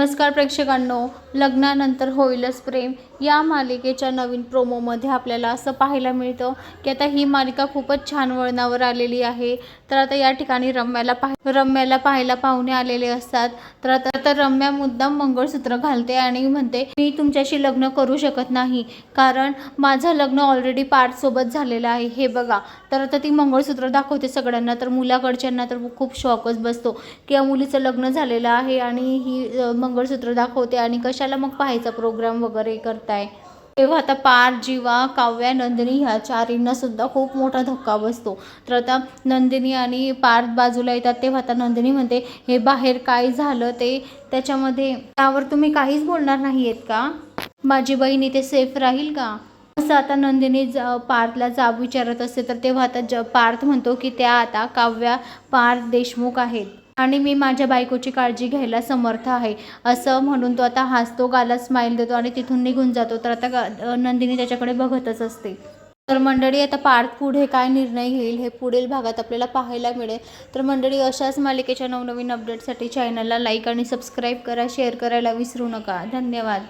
नमस्कार प्रेक्षकांनो लग्नानंतर होईलच प्रेम. या मालिकेच्या नवीन प्रोमोमध्ये आपल्याला असं पाहायला मिळतं की आता ही मालिका खूपच छान वळणावर आलेली आहे. तर आता या ठिकाणी रम्याला पाह रम्याला पाहायला पाहुणे आलेले असतात. तर आता तर रम्या मुद्दाम मंगळसूत्र घालते आणि म्हणते मी तुमच्याशी लग्न करू शकत नाही. कारण माझं लग्न ऑलरेडी पार्थसोबत झालेलं आहे. हे बघा. तर आता ती मंगळसूत्र दाखवते सगळ्यांना. तर मुलाकडच्यांना तर खूप शॉकच बसतो की या मुलीचं लग्न झालेलं आहे आणि ही मग मंगळसूत्र दाखवते आणि कशाला मग पाहायचा प्रोग्राम वगैरे करताय? तेव्हा आता पार जीवा काव्या नंदिनी ह्या चारींना सुद्धा खूप मोठा धक्का बसतो. तर आता नंदिनी आणि पार्थ बाजूला येतात तेव्हा आता नंदिनी म्हणते हे बाहेर काय झालं ते? त्याच्यामध्ये त्यावर तुम्ही काहीच बोलणार नाही आहेत का? माझी बहीण इथे सेफ राहील का? असं आता नंदिनी ज पार्थला जाब विचारत असते. तर तेव्हा आता ज पार्थ म्हणतो की त्या आता काव्या पार्थ देशमुख आहेत. आणि मी माझ्या बायकोची काळजी घ्यायला समर्थ आहे. असं म्हणून तो आता हसतो गाला स्माईल देतो आणि तिथून निघून जातो. तर आता नंदिनी त्याच्याकडे बघतच असते. तर मंडळी आता पार्थ पुढे काय निर्णय घेईल हे पुढील भागात आपल्याला पाहायला मिळेल. तर मंडळी अशाच मालिकेच्या नवनवीन अपडेटसाठी चॅनलला लाईक आणि सबस्क्राईब करा शेअर करायला विसरू नका. धन्यवाद.